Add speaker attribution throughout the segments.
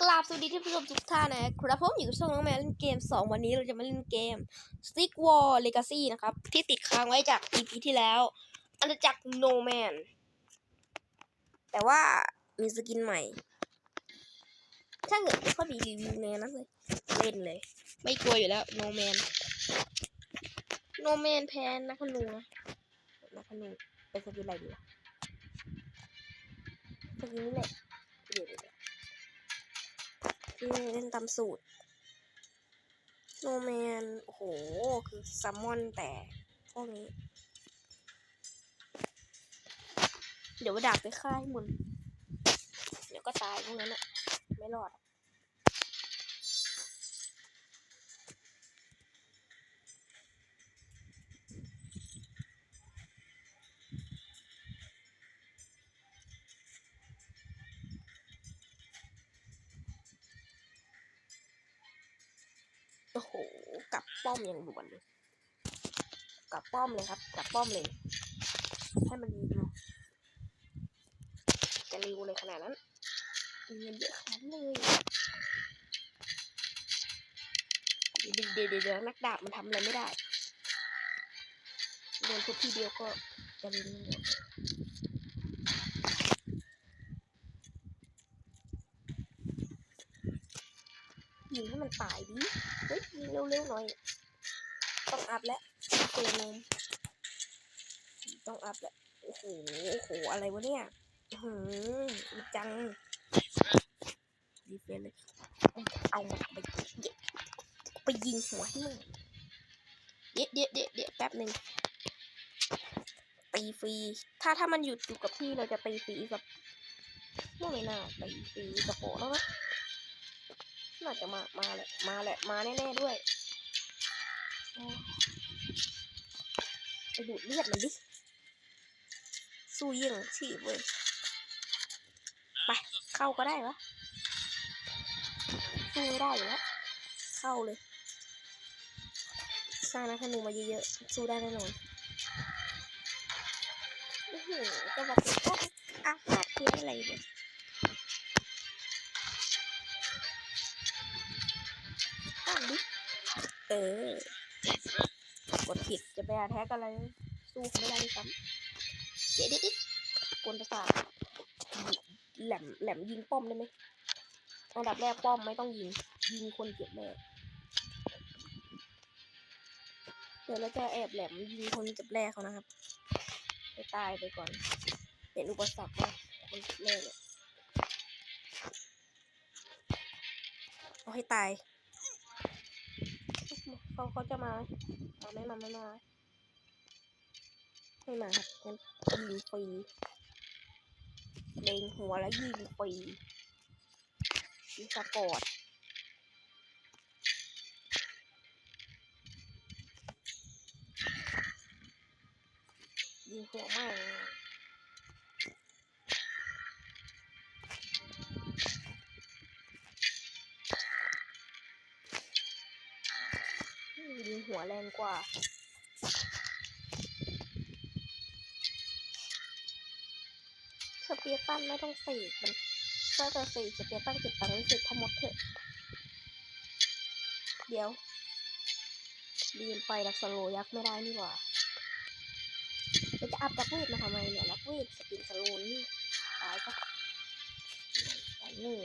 Speaker 1: กราบสวัสดีท่านผู้ชมทุกท่านนะครับผมอยู่กับช่องน้องแมวเล่นเกม 2 วันนี้เราจะมาเล่นเกม Stick War Legacy นะครับ ที่ติดค้างไว้จาก EP ที่แล้วอันจาก No Man แต่ว่ามีสกินใหม่ ถ้าเกิดไม่ค่อยมีรีวิวในนั้นเลย เล่นเลย ไม่กลัวอยู่แล้ว No Man No Man แพ้นักพนูนะนักพนูเป็นสกินอะไรดีสกินนี้แหละเดี๋ยว ที่เล่นตามสูตรโนแมนโอ้โห คือซัมมอนแต่พวกนี้ เดี๋ยวว่าดาบไปฆ่าให้หมดเดี๋ยวก็ตายพวกนั้นอะไม่รอด อ้โหกลับป้อมอย่างด่วนเลยกลับป้อมเลยครับกลับป้อมเลย ให้มันรีวิวจะรีวเลยขนาดนั้นมีเงินเยอะขนาดเลยเดี๋ยวเดี๋ยวเดี๋ยวเดนักดาบมันทำอะไรไม่ได้โดนทุบทีเดียวก็จะรีวิ ยิงให้มันตายดิ เฮ้ยยิงเร็วๆหน่อย ต้องอัพแล้วเจนมต้องอัพแล้ว โอ้โห โอ้โห อะไรวะเนี่ยหืออีจังดีเฟนเลยเอาไปยวไปยิงหัวให้มึงเดี๋ยวเดี๋ยวเดี๋ยวเดี๋ยวแป๊บหนึ่งตีฟรี ถ้าถ้ามันหยุดอยู่กับที่เราจะตีฟรีกับไม่น่าตีฟรีกับโปแล้วนะ น่าจะมา มาแหละ มาแหละ มาแน่ๆด้วยไปดูดเลือดมันดิ สู้ยี่ยงฉีบเว้ย ไป เข้าก็ได้วะสู้ไม่ได้อยู่แล้ว เข้าเลยสร้างนักธนูมาเยอะๆ สู้ได้แน่นอนโอ้โหจะบอกเลยว่าอาฟาดเพื่ออะไรเนี่ย เออกดผิดจะไปแท็กอะไร สู้ไม่ได้ด้วยซ้ำเดี๋ยวดี๋ยวเดี๋ยวกวนประสาทแหลมแหลมยิงป้อมได้ไหมอันดับแรกป้อมไม่ต้องยิง ยิงคนเจ็บแน่เดี๋ยวเราจะแอบแหลมยิงคนเจ็บแรกเขานะครับ ไปตายไปก่อน เป็นอุปสรรคว่าคนเจ็บแรกเนี่ยเอาให้ตาย เขาเขาจะมาเอาไม่มาไม่มาไม่มาครับงั้นยิงฟรีเล็งหัวแล้วยิงฟรียิงสปอร์ยิงหัวมาก วแรงกว่า สเปียร์ตันไม่ต้องเสกมันถ้าจะเสกสเปียร์ตันเก็บตังค์ไว้เสกทั้งหมดเถอะ เดี๋ยวลืมไปดักสโลยักษ์ไม่ได้นี่หว่าเราจะอัพดักเวทมาทำไมเนี่ยดักเวทสปินสโลนี่ตายปะตายเลย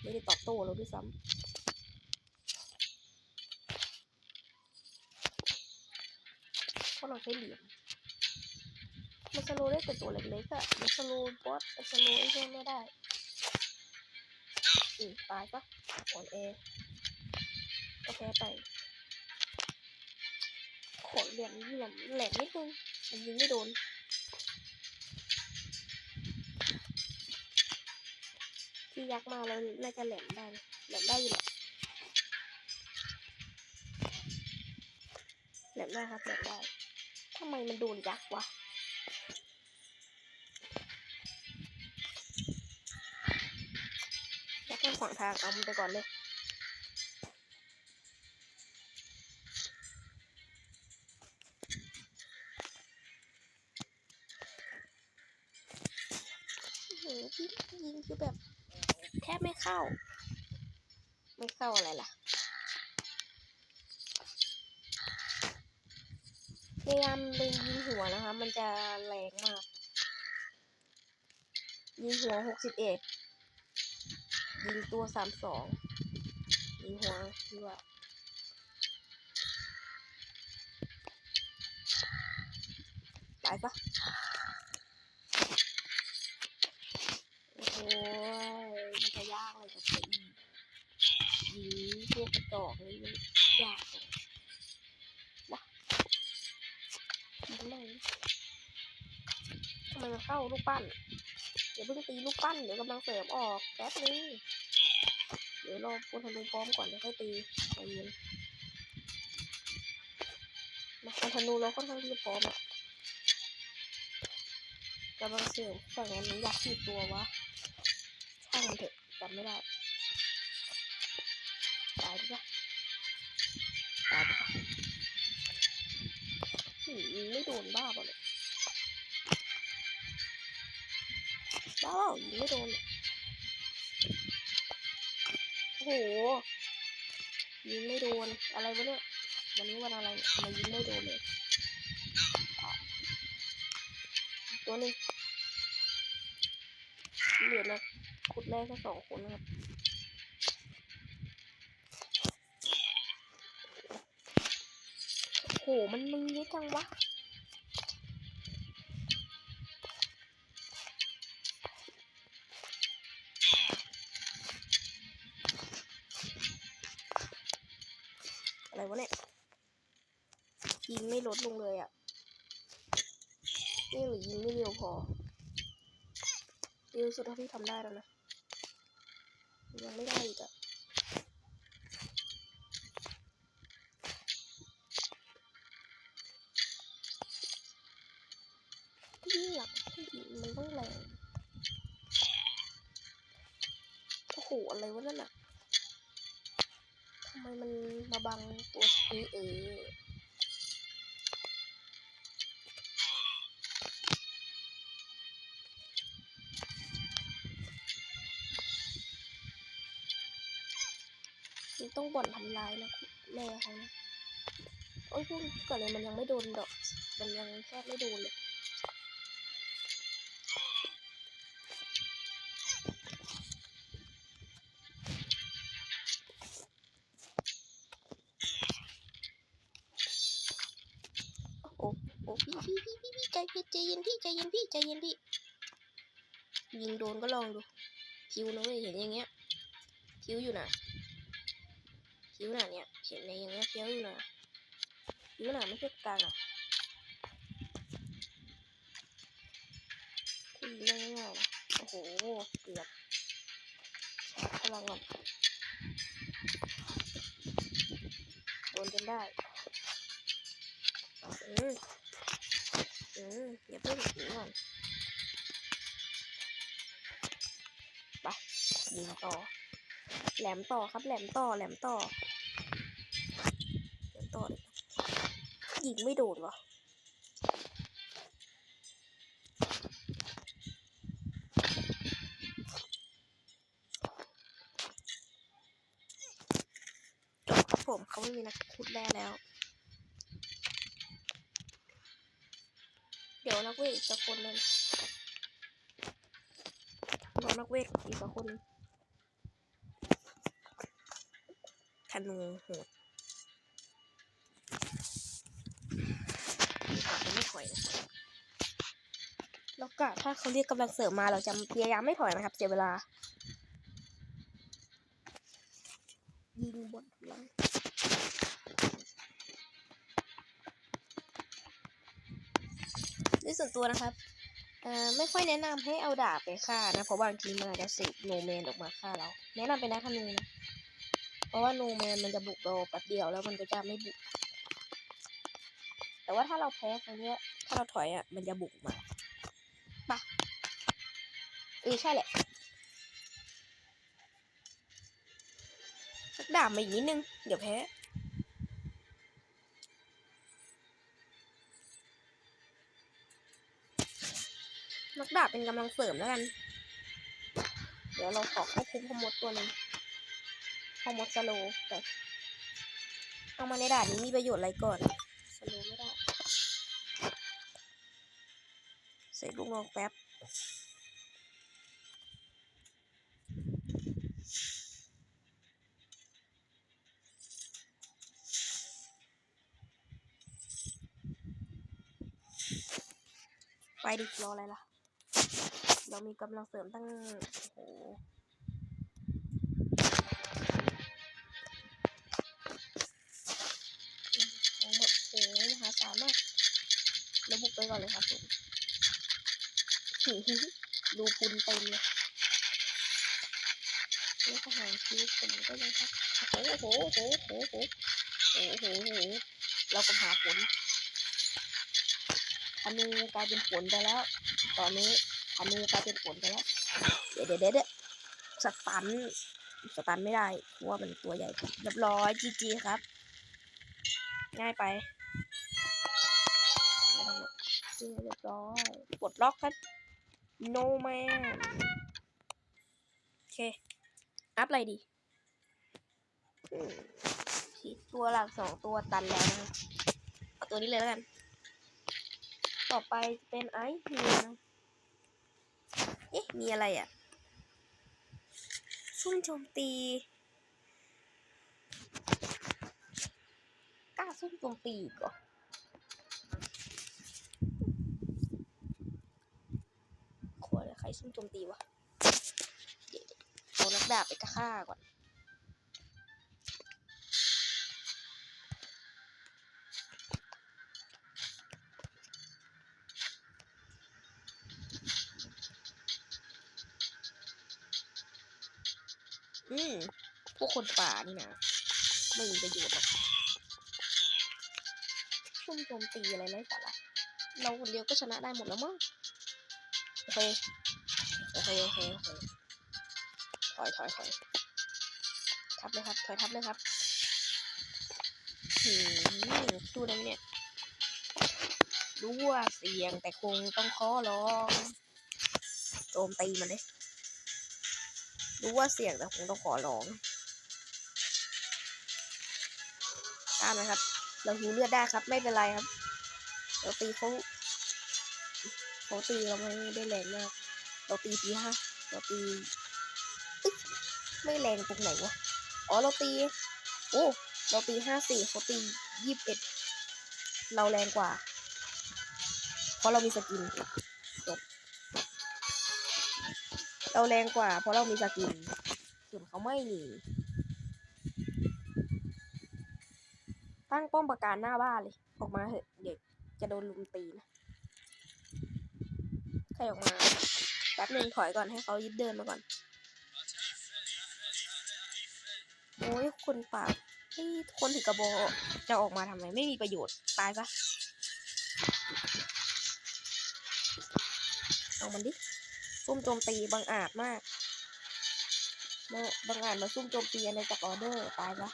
Speaker 1: ไม่ได้ตอบโต้เราด้วยซ้ำเพ ราะเราใช้เหลี่ยมมันสโลได้แต่ตัวเล็กๆอะมันสโลบอสมันสโลไอ้เรื่องไม่ได้อืมตายปะอ่อนแอก็แพ้ไปขอเหลี่ยมเหลี่ยมแหลมนิดนึงมันยิงไม่โดนที่ยักษ์มาแล้วน่าจะแหลมได้แหลมได้อยู่แหละแหลมได้ครับแหลมได้ำไมมันโดนยักษ์วะยักษ์มันขวางทางเอามันไปก่อนเลยพี่ยิงคือแบบ แทบไม่เข้า ไม่เข้าอะไรล่ะ ยายามเล็งยิงหัวนะคะ มันจะแรงมาก ยิงหัวหกสิบเอ็ดยิงตัวสามสองยิงหัวที่ว่าตายปะโอ้โหมันจะยากเลยกับไอ้ยิงพวกกระจอกนี่ยากจัง เข้าลูกปั้นเดี๋ยวเพิ่งตีลูกปั้นเดี๋ยวกำลังเสริมออกแป๊บนึงเดี๋ยวรอคนทนูพร้อมก่อนเดี๋ยวค่อยตีใจเย็นมาคนธนูเราค่อนข้างที่จะพร้อมอะกำลังเสริมฝั่งนั้นอยากขีดตัววะช่างมันเถอะจำไม่ได้ตายดิปะตายดิปะหืมไม่โดนบ้าป่ะเนี่ย บ้ายิงไม่โดนโอ้โหยิงไม่โดนอะไรวะเนี่ยวันนี้วันอะไรเนี่ยทำไมยิงไม่โดนเลยตัวนึงเหลือนะขุดแรกแค่สองคนนะครับโหมันมึงเยอะจังวะ อะไรวะเนี่ย ยิงไม่ลดลงเลยอะ่ะนี่หรือยิงไม่เร็วพอเร็วสุดเท่าที่ทำได้แล้วนะ ยังไม่ได้อีกอะ ทำไมมันมาบังตัวนี้เออมันต้องบ่นทำลายนะแม่เขานะโอ้ยพวกก่อนเลยมันยังไม่โดนดอก มันยังแค่ไม่โดนเลย พี่พี่พี่พี่พี่ใจเย็นใจเย็นพี่ใจเย็นพี่ใจเย็นพี่ยิงโดนก็ลองดูพิวนะเว้ยเห็นอย่างเงี้ยพิวอยู่นะคิวหนาเนี่ยเห็นในอย่างเงี้ยคิ้วอยู่นะคิวหนาไม่ใช่กางอะที่ยิงได้ง่ายๆนะโอ้โหเกือบพลังก่อนโดนจนได้ อืมอื มอย่าเพิ่งก่อนไปยิงต่อ แหลมต่อครับ แหลมต่อ แหลมต่อ แหลมต่อเลยยิงไม่โดนวะผมเขาไม่มีนักขุดแร่แล้ว เดี๋ยวนั กเวทอีกสักคนเลยรอนักเวทอีกสักคนหนึ่งธนูโหดไม่ถอยแล้วก็ถ้าเขาเรียกกำลังเสริมมาเราจะพยายามไม่ถอยนะครับ เสียเวลา ยิงบนหลังด้วย ส่วนตัวนะครับเอ่อไม่ค่อยแนะนำให้เอาดาบไปฆ่านะเพราะบางทีมันอาจจะเสกโนแมนออกมาฆ่าเรา แนะนำเป็นนักธนูนะเพราะว่าโนแมนมันจะบุกเราแป๊บเดียวแล้วมันก็จะไม่บุก แต่ว่าถ้าเราแพ้ครั้งเนี้ยถ้าเราถอยอะมันจะบุกมาปะเออใช่แหละสักดาบมาอีกนิดนึง เดี๋ยวแพ้ ดาบเป็นกำลังเสริมแล้วกัน เดี๋ยวเราขอควบคุมพอมดตัวหนึ่งพอมดสโลแต่เอามาในด่านนี้มีประโยชน์อะไรก่อนสโลไม่ได้ใส่ลูกน้องแป๊บไปดิรออะไรล่ะ เรามีกำลังเสริมตั้งโอ้โหโอ้โหโอ้โหมหาศาลมากแล้วบุกไปก่อนเลยครับผมหือหือดูพุนเต็มเลยนี่ทหารชีวิตผมก็ยังครับโอ้โหโอ้โหโอ้โหโอ้โหโอ้โหโอ้โหเราก็หาผลธนูกลายเป็นผลไปแล้ว ตอนนี้ ธนูกลายเป็นผลไปแล้วเดี๋ยวเดี๋ยวเดี๋ยวเดี๋ยวสตัน สตันไม่ได้เพราะว่ามันตัวใหญ่เรียบร้อยจีจีครับ ง่ายไปรอกเรียบร้อยกดล็อกครับ no man โอเค อัพอะไรดีตัวหลักสองตัวตันแล้วนะเอาตัวนี้เลยแล้วกัน ต่อไปจะเป็นไอซ์เฮียนะ เอ๊ะ มีอะไรอะซุ่มโจมตีกล้าซุ่มโจมตีอีกเหรอขวดใครซุ่มโจมตีวะเอานักดาบไปกระฆ่าก่อน วกคนป่านี่นะไม่มีประโยชน์หรอกซุ่มโจมตีอะไรไร้สาระเราคนเดียวก็ชนะได้หมดแล้วมั้งโอเคโอเคโอเคโอเคถอยถอยถอยทับเลยครับถอยทับเลยครับหืมสู้ได้ไหมเนี่ยรู้ว่าเสี่ยงแต่คงต้องขอร้องโจมตีมันเลยรู้ว่าเสี่ยงแต่คงต้องขอร้อง ตามนะครับ เราหิวเลือดได้ครับ ไม่เป็นไรครับ เราตีเขาเขาตีเราไม่ได้แรงมาก เราตีทีห้าเราตีอึ๊กไม่แรงตรงไหนวะ อ๋อ เราตี โอ้ เราตีห้าสี่เขาตียี่สิบเอ็ด เราแรงกว่า เพราะเรามีสกินจบเราแรงกว่า เพราะเรามีสกิน ส่วนเขาไม่มี ตั้งป้อมประการหน้าบ้านเลย ออกมาเถอะเดี๋ยวจะโดนลุมตีนะใครออกมาแป๊บหนึ่งถอยก่อนให้เขายึดเดินมาก่อน โอ้ยคนป่าไอ้ยคนถือกระบอกจะออกมาทำไมไม่มีประโยชน์ ตายซะเอามันดิซุ่มโจมตีบังอาจมากมาบังอาจมาซุ่มโจมตีอะไรจากออเดอร์ ตายซะ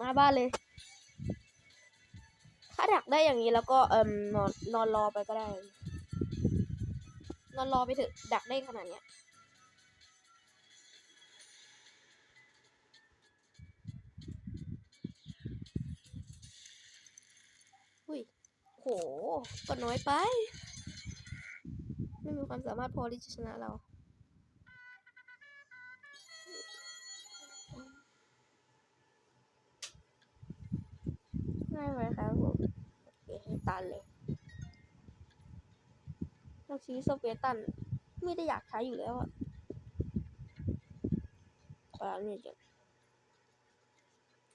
Speaker 1: ดักหน้าบ้านเลย ถ้าดักได้อย่างนี้แล้วก็เอิมนอนนอนรอไปก็ได้ นอนรอไปเถอะดักได้ขนาดเนี้ยอุ้ยโหก็น้อยไป ไม่มีความสามารถพอที่จะชนะเรา ง่ายไหมครับผมโอเคตันเลยเราชี้สเปตันไม่ได้อยากใช้อยู่แล้วอะขอแล้วนี่จะ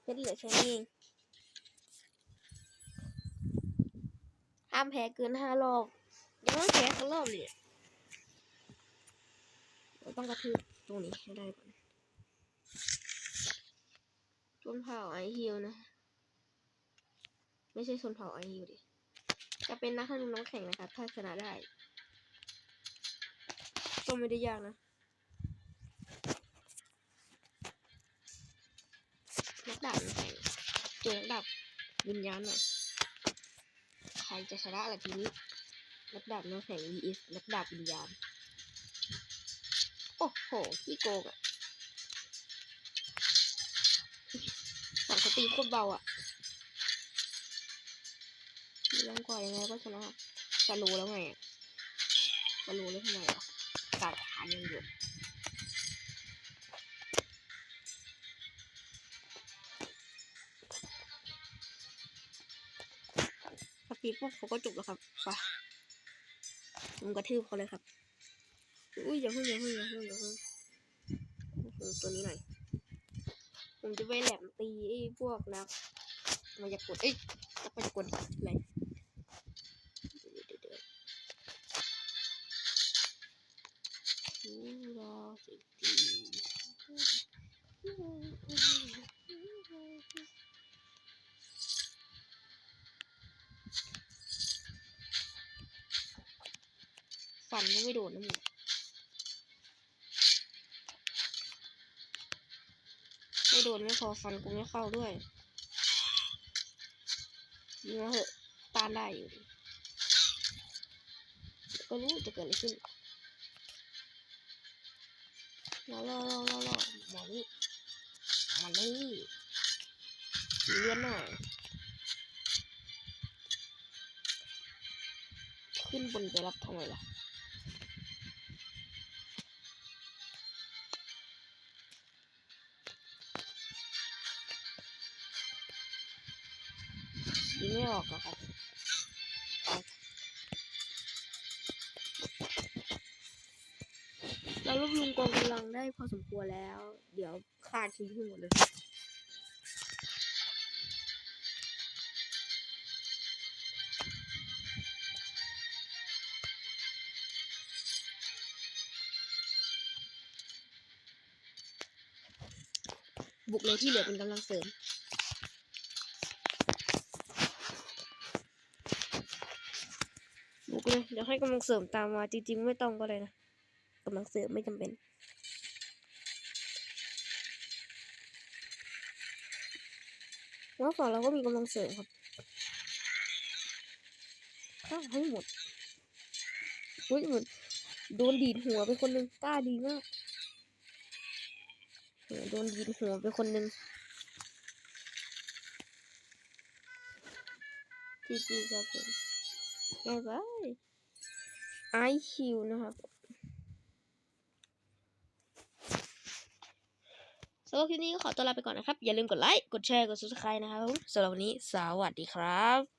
Speaker 1: เพชรเหลือแค่นี้เองห้ามแพ้เกินห้ารอบยังไม่แพ้สักรอบเลยเราต้องกระทืบตรงนี้ให้ได้ก่อนชนเผาไอฮิวนะ ไม่ใช่ชนเผ่าไอฮิวดิ จะเป็นนักธนูน้องแข่งนะครับ ถ้าชนะได้ ก็ไม่ได้ยากนะ นักดาบน้องแข่งเจอนักดาบวิญญาณหน่อย ใครจะชนะล่ะทีนี้ นักดาบน้ำแข็ง vs นักดาบวิญญาณ โอ้โหพี่โกงอะสังสตีโคตรเบาอะ มีแรงกว่ายังไงก็ชนะจะรู้แล้วไงอะจะรู้แล้วทำไมอะการฐานยังอยู่สตรีมปุ๊บเขาก็จบแล้วครับไปผมกระทืบเขาเลยครับ อุ้ยอย่าเพิ่งอย่าเพิ่งอย่าเพิ่งอย่าเพิ่งตัวนี้หน่อย ผมจะไปแหลมตีไอ้พวกนักมายากลเอ้ยนักมายากลอะไร อฟันกูไม่เข้าด้วยยิงมาเหอะต้านได้อยู่ก็รู้จะเกิดอะไรขึ้นรอรอรอรอรอหมอนี่มันนี่เลื่อนหน่อย ขึ้นบนไปรับทำไมล่ะ ยิงไม่ออกอะครับเรารวบรวมกองกำลังได้พอสมควรแล้ว เดี๋ยวขาดทิ้งให้หมดเลยบุกเลยที่เหลือเป็นกำลังเสริม เลยเดี๋ยวให้กำลังเสริมตามมาจริงๆ ไม่ต้องก็เลยนะกำลังเสริมไม่จำเป็น แล้วฝั่งเราก็มีกำลังเสริมครับฆ่าให้หมดเฮ้ยเหมือนโดนดีดหัวไปคนหนึ่งกล้าดีมากเออโดนดีดหัวไปคนหนึ่งจีจีครับผม บายบายไอคิวนะครับสำหรับคลิปนี้ก็ขอตัวลาไปก่อนนะครับ อย่าลืมกดไลค์ กดแชร์ กด subscribe นะครับสำหรับวันนี้สวัสดีครับ